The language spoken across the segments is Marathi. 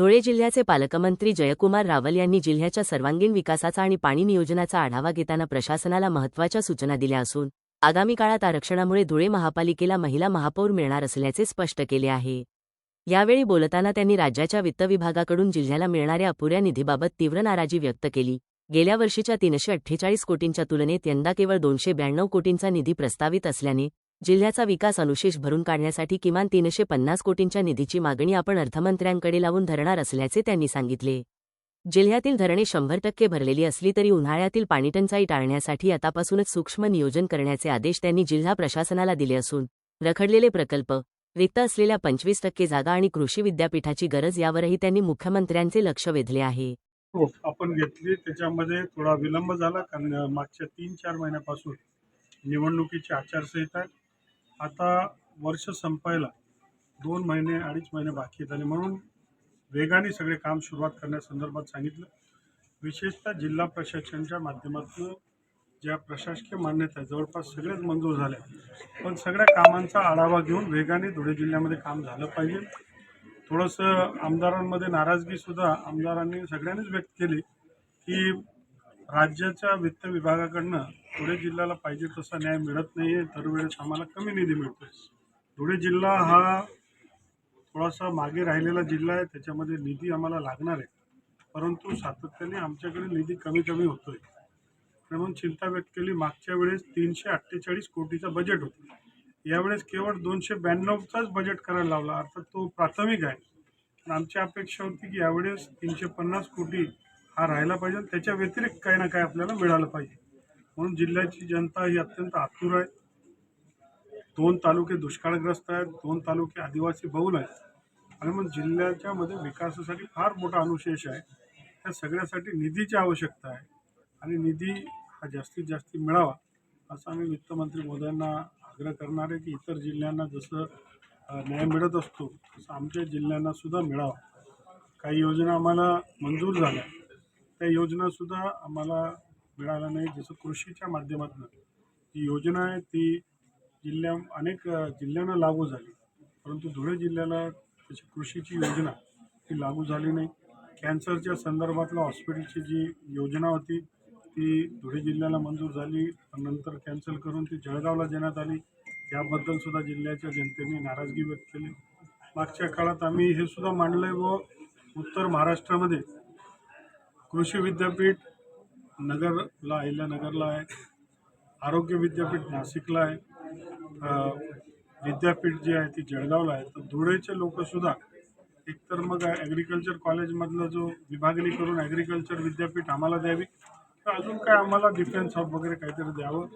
धुळे जिल्ह्याचे पालकमंत्री जयकुमार रावल यांनी जिल्ह्याच्या सर्वांगीण विकासाचा आणि पाणी नियोजनाचा आढावा घेताना प्रशासनाला महत्त्वाच्या सूचना दिल्या असून आगामी काळात आरक्षणामुळे धुळे महापालिकेला महिला महापौर मिळणार असल्याचे स्पष्ट केले आहे. यावेळी बोलताना त्यांनी राज्याच्या वित्त विभागाकडून जिल्ह्याला मिळणाऱ्या अपुऱ्या निधीबाबत तीव्र नाराजी व्यक्त केली. गेल्या वर्षीच्या तीनशे अठ्ठेचाळीस कोटींच्या तुलनेत यंदा केवळ दोनशे ब्याण्णव कोटींचा निधी प्रस्तावित असल्याने जिल्ह्याचा विकास अनुशेष भरून काढण्यासाठी किमान तीनशे पन्नास कोटींच्या निधीची मागणी आपण अर्थमंत्र्यांकडे लावून धरणार असल्याचे त्यांनी सांगितले. जिल्ह्यातील धरणे शंभर टक्के भरलेली असली तरी उन्हाळ्यातील पाणीटंचाई टाळण्यासाठी आतापासूनच सूक्ष्म नियोजन करण्याचे आदेश त्यांनी जिल्हा प्रशासनाला दिले असून रखडलेले प्रकल्प रिक्त असलेल्या पंचवीस टक्के जागा आणि कृषी विद्यापीठाची गरज यावरही त्यांनी मुख्यमंत्र्यांचे लक्ष वेधले आहे. हो, आपण घेतली त्याच्यामध्ये थोडा विलंब झाला कारण मागच्या तीन चार महिन्यापासून निवडणुकीची आचारसंहिता आहे. आता वर्ष संपायला दोन महिने अडीच महिने बाकी आहेत आणि म्हणून वेगाने सगळे काम सुरुवात करण्यासंदर्भात सांगितलं. विशेषतः जिल्हा प्रशासनाच्या माध्यमातून ज्या प्रशासकीय मान्यता जवळपास सगळ्याच मंजूर झाल्या पण सगळ्या कामांचा आढावा घेऊन वेगाने धुळे जिल्ह्यामध्ये काम झालं पाहिजे. थोडंसं आमदारांमध्ये नाराजगीसुद्धा आमदारांनी सगळ्यांनीच व्यक्त केली की राज्याच्या वित्त विभागाकडनं धुळे जिल्ह्याला पाहिजे तसा न्याय मिळत नाही आहे दरवेळेस आम्हाला कमी निधी मिळतो धुळे जिल्हा हा थोडासा मागे राहिलेला जिल्हा आहे. त्याच्यामध्ये निधी आम्हाला लागणार आहे. परंतु सातत्याने आमच्याकडे निधी कमी कमी होतोय. म्हणून चिंता व्यक्त केली. मागच्या वेळेस तीनशे अठ्ठेचाळीस कोटीचं बजेट होतं. यावेळेस केवळ दोनशे ब्याण्णवचाच बजेट करायला लावला. अर्थात तो प्राथमिक आहे. पण आमची अपेक्षा होती की यावेळेस तीनशे पन्नास कोटी हा राहिला पाहिजे. आणि त्याच्या व्यतिरिक्त काही ना काही आपल्याला मिळालं पाहिजे. म्हणून जिल्ह्याची जनता ही अत्यंत आतुर आहे. दोन तालुके दुष्काळग्रस्त आहेत दोन तालुके आदिवासी बहुल आहेत. आणि मग जिल्ह्याच्या मध्ये विकासासाठी फार मोठा अनुशेष आहे. त्या सगळ्यासाठी निधीची आवश्यकता आहे. आणि निधी हा जास्तीत जास्त मिळावा असं आम्ही वित्तमंत्री मोदयांना आग्रह करणार आहे की इतर जिल्ह्यांना जसं न्याय मिळत असतो तसं आमच्या जिल्ह्यांना सुद्धा मिळावा. काही योजना आम्हाला मंजूर झाल्या. त्या योजनासुद्धा आम्हाला मिळालं नाही. जसं कृषीच्या माध्यमातून. जी योजना आहे ती जिल्ह्या अनेक जिल्ह्यांना लागू झाली. परंतु धुळे जिल्ह्याला त्याची कृषीची योजना ती लागू झाली नाही. कॅन्सरच्या संदर्भातला हॉस्पिटलची जी योजना होती ती धुळे जिल्ह्याला मंजूर झाली. नंतर कॅन्सल करून ती जळगावला देण्यात आली. याबद्दल सुद्धा जिल्ह्याच्या जनतेने नाराजगी व्यक्त केली. मागच्या काळात आम्ही हे सुद्धा मांडलंय व उत्तर महाराष्ट्रामध्ये कृषी विद्यापीठ नगरला अहिल्यानगरला आहे. आरोग्य विद्यापीठ नाशिकला आहे. विद्यापीठ जे आहे ती जळगावला आहे. तर धुळेचे लोकसुद्धा एकतर मग ॲग्रिकल्चर कॉलेजमधलं जो विभागणी करून ॲग्रिकल्चर विद्यापीठ आम्हाला द्यावी तर अजून काय आम्हाला डिफेन्स हब वगैरे काहीतरी द्यावं.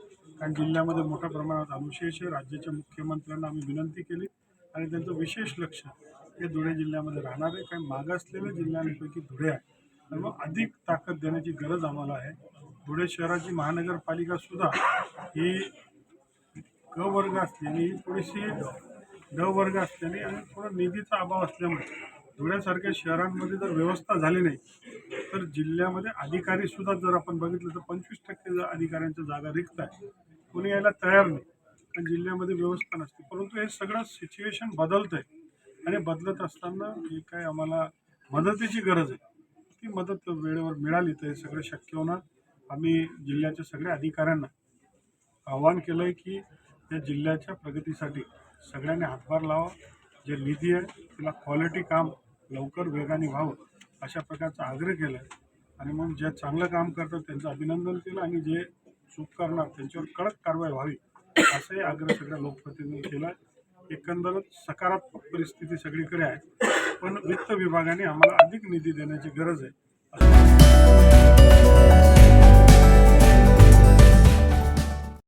कारण जिल्ह्यामध्ये मोठ्या प्रमाणात अनुशेष आहे. राज्याच्या मुख्यमंत्र्यांना आम्ही विनंती केली. आणि त्यांचं विशेष लक्ष हे धुळे जिल्ह्यामध्ये राहणार आहे. कारण मागासलेल्या जिल्ह्यांपैकी धुळे आहे. आणि मग अधिक ताकद देण्याची गरज आम्हाला आहे. धुळे शहराची महानगरपालिका सुद्धा ही ग वर्ग असल्याने ही थोडीशी ड वर्ग असल्याने आणि थोडा निधीचा अभाव असल्यामुळे धुळ्यासारख्या शहरांमध्ये जर व्यवस्था झाली नाही तर जिल्ह्यामध्ये अधिकारी सुद्धा जर आपण बघितलं तर पंचवीस टक्के अधिकाऱ्यांच्या जागा रिक्त आहे कोणी यायला तयार नाही. कारण जिल्ह्यामध्ये व्यवस्था नसते. परंतु हे सगळं सिच्युएशन बदलतं आहे आणि बदलत असताना जे काय आम्हाला मदतीची गरज आहे. ती मदत वेळेवर मिळाली तर हे सगळं शक्य होणार. आम्ही जिल्ह्याच्या सगळ्या अधिकाऱ्यांना आवाहन केलं आहे की या जिल्ह्याच्या प्रगतीसाठी सगळ्यांनी हातभार लावा. जे निधी आहे तिला क्वालिटी काम लवकर वेगाने व्हावं अशा प्रकारचा आग्रह केला आहे आणि मग जे चांगलं काम करतात त्यांचं अभिनंदन केलं आणि जे चूक करणार त्यांच्यावर कडक कारवाई व्हावी असाही आग्रह सगळ्या लोकप्रतिनिधी केला आहे एकंदरच सकारात्मक परिस्थिती सगळीकडे आहे. पण वित्त विभागाने आम्हाला अधिक निधी देण्याची गरज आहे.